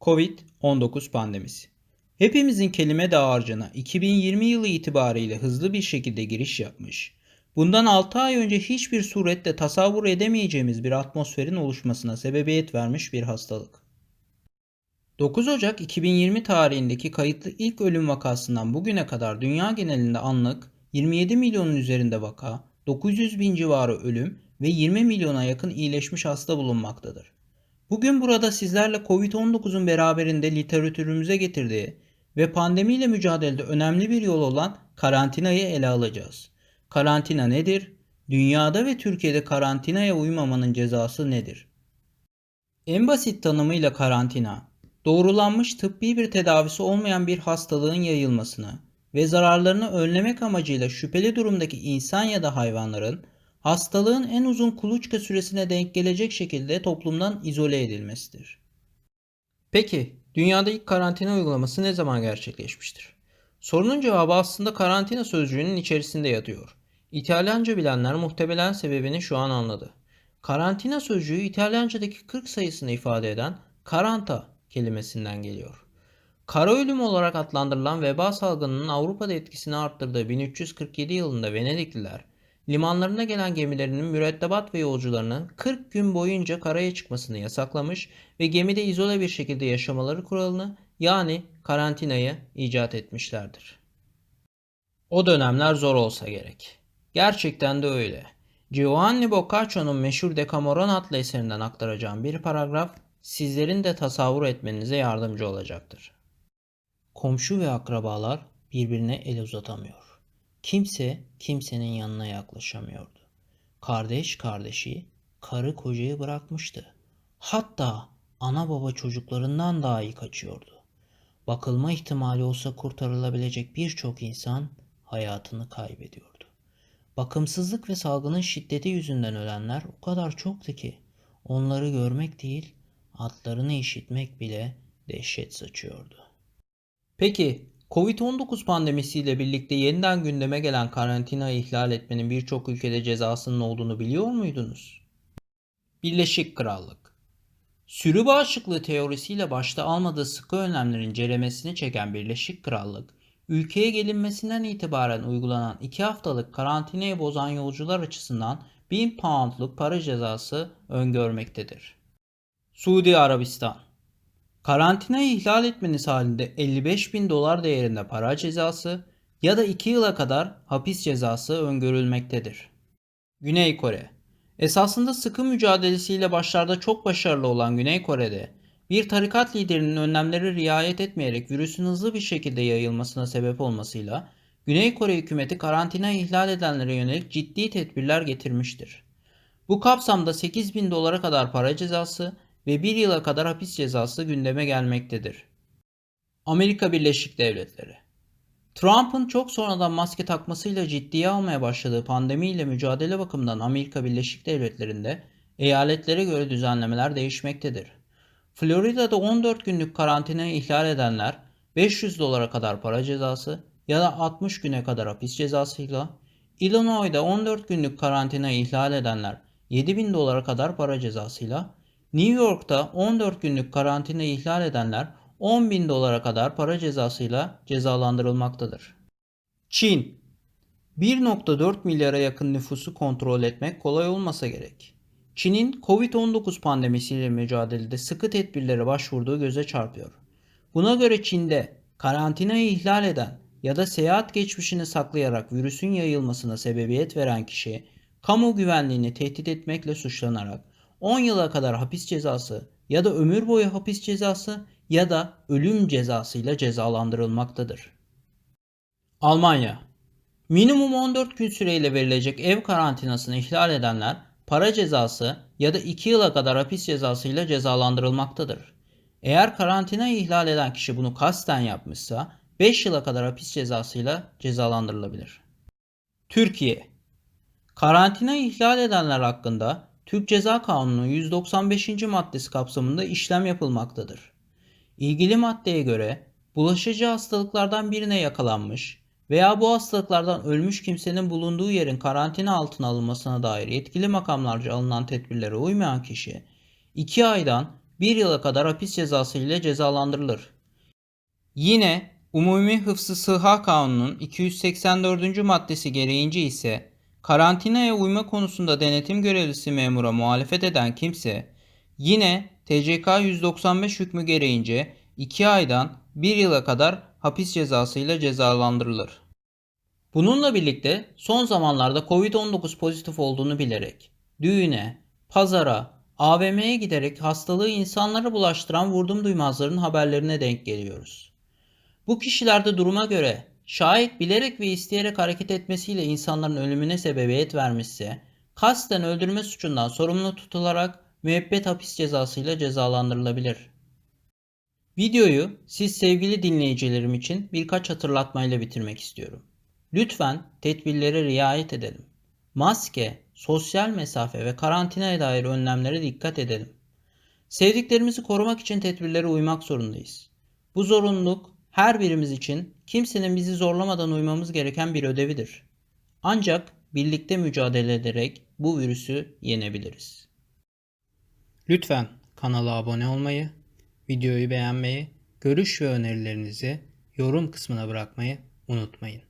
Covid-19 pandemisi. Hepimizin kelime dağarcığına 2020 yılı itibariyle hızlı bir şekilde giriş yapmış, bundan 6 ay önce hiçbir surette tasavvur edemeyeceğimiz bir atmosferin oluşmasına sebebiyet vermiş bir hastalık. 9 Ocak 2020 tarihindeki kayıtlı ilk ölüm vakasından bugüne kadar dünya genelinde anlık 27 milyonun üzerinde vaka, 900 bin civarı ölüm ve 20 milyona yakın iyileşmiş hasta bulunmaktadır. Bugün burada sizlerle Covid-19'un beraberinde literatürümüze getirdiği ve pandemiyle mücadelede önemli bir yol olan karantinayı ele alacağız. Karantina nedir? Dünyada ve Türkiye'de karantinaya uymamanın cezası nedir? En basit tanımıyla karantina, doğrulanmış tıbbi bir tedavisi olmayan bir hastalığın yayılmasını ve zararlarını önlemek amacıyla şüpheli durumdaki insan ya da hayvanların hastalığın en uzun kuluçka süresine denk gelecek şekilde toplumdan izole edilmesidir. Peki, dünyada ilk karantina uygulaması ne zaman gerçekleşmiştir? Sorunun cevabı aslında karantina sözcüğünün içerisinde yatıyor. İtalyanca bilenler muhtemelen sebebini şu an anladı. Karantina sözcüğü İtalyanca'daki 40 sayısını ifade eden karanta kelimesinden geliyor. Kara ölüm olarak adlandırılan veba salgınının Avrupa'da etkisini arttırdığı 1347 yılında Venedikliler, limanlarına gelen gemilerinin mürettebat ve yolcularının 40 gün boyunca karaya çıkmasını yasaklamış ve gemide izole bir şekilde yaşamaları kuralını yani karantinayı icat etmişlerdir. O dönemler zor olsa gerek. Gerçekten de öyle. Giovanni Boccaccio'nun meşhur Decameron adlı eserinden aktaracağım bir paragraf sizlerin de tasavvur etmenize yardımcı olacaktır. Komşu ve akrabalar birbirine el uzatamıyor. Kimse kimsenin yanına yaklaşamıyordu. Kardeş kardeşi, karı kocayı bırakmıştı. Hatta ana baba çocuklarından dahi kaçıyordu. Bakılma ihtimali olsa kurtarılabilecek birçok insan hayatını kaybediyordu. Bakımsızlık ve salgının şiddeti yüzünden ölenler o kadar çoktu ki onları görmek değil, adlarını işitmek bile dehşet saçıyordu. Peki Covid-19 pandemisiyle birlikte yeniden gündeme gelen karantinayı ihlal etmenin birçok ülkede cezasının olduğunu biliyor muydunuz? Birleşik Krallık Sürü bağışıklığı teorisiyle başta almadığı sıkı önlemlerin ceremesini çeken Birleşik Krallık, ülkeye gelinmesinden itibaren uygulanan 2 haftalık karantinayı bozan yolcular açısından 1000 poundluk para cezası öngörmektedir. Suudi Arabistan Karantinayı ihlal etmeniz halinde 55 bin dolar değerinde para cezası ya da 2 yıla kadar hapis cezası öngörülmektedir. Güney Kore Esasında sıkı mücadelesiyle başlarda çok başarılı olan Güney Kore'de bir tarikat liderinin önlemleri riayet etmeyerek virüsün hızlı bir şekilde yayılmasına sebep olmasıyla Güney Kore hükümeti karantinayı ihlal edenlere yönelik ciddi tedbirler getirmiştir. Bu kapsamda 8 bin dolara kadar para cezası ve 1 yıla kadar hapis cezası gündeme gelmektedir. Amerika Birleşik Devletleri Trump'ın çok sonradan maske takmasıyla ciddiye almaya başladığı pandemiyle mücadele bakımından Amerika Birleşik Devletleri'nde eyaletlere göre düzenlemeler değişmektedir. Florida'da 14 günlük karantinayı ihlal edenler 500 dolara kadar para cezası ya da 60 güne kadar hapis cezasıyla, Illinois'da 14 günlük karantinayı ihlal edenler 7000 dolara kadar para cezasıyla, New York'ta 14 günlük karantinayı ihlal edenler 10 bin dolara kadar para cezasıyla cezalandırılmaktadır. Çin 1.4 milyara yakın nüfusu kontrol etmek kolay olmasa gerek. Çin'in Covid-19 pandemisiyle mücadelede sıkı tedbirlere başvurduğu göze çarpıyor. Buna göre Çin'de karantinayı ihlal eden ya da seyahat geçmişini saklayarak virüsün yayılmasına sebebiyet veren kişi, kamu güvenliğini tehdit etmekle suçlanarak 10 yıla kadar hapis cezası ya da ömür boyu hapis cezası ya da ölüm cezasıyla cezalandırılmaktadır. Almanya Minimum 14 gün süreyle verilecek ev karantinasını ihlal edenler para cezası ya da 2 yıla kadar hapis cezasıyla cezalandırılmaktadır. Eğer karantinayı ihlal eden kişi bunu kasten yapmışsa 5 yıla kadar hapis cezasıyla cezalandırılabilir. Türkiye Karantinayı ihlal edenler hakkında Türk Ceza Kanunu 195. maddesi kapsamında işlem yapılmaktadır. İlgili maddeye göre bulaşıcı hastalıklardan birine yakalanmış veya bu hastalıklardan ölmüş kimsenin bulunduğu yerin karantina altına alınmasına dair yetkili makamlarca alınan tedbirlere uymayan kişi 2 aydan 1 yıla kadar hapis cezası ile cezalandırılır. Yine Umumi Hıfzı Sıha Kanunu'nun 284. maddesi gereğince ise karantinaya uyma konusunda denetim görevlisi memura muhalefet eden kimse yine TCK 195 hükmü gereğince 2 aydan 1 yıla kadar hapis cezası ile cezalandırılır. Bununla birlikte son zamanlarda Covid-19 pozitif olduğunu bilerek düğüne, pazara, AVM'ye giderek hastalığı insanlara bulaştıran vurdum duymazların haberlerine denk geliyoruz. Bu kişilerde duruma göre şayet bilerek ve isteyerek hareket etmesiyle insanların ölümüne sebebiyet vermişse kasten öldürme suçundan sorumlu tutularak müebbet hapis cezasıyla cezalandırılabilir. Videoyu siz sevgili dinleyicilerim için birkaç hatırlatmayla bitirmek istiyorum. Lütfen tedbirlere riayet edelim. Maske, sosyal mesafe ve karantinaya dair önlemlere dikkat edelim. Sevdiklerimizi korumak için tedbirlere uymak zorundayız. Bu zorunluluk her birimiz için kimsenin bizi zorlamadan uymamız gereken bir ödevidir. Ancak birlikte mücadele ederek bu virüsü yenebiliriz. Lütfen kanala abone olmayı, videoyu beğenmeyi, görüş ve önerilerinizi yorum kısmına bırakmayı unutmayın.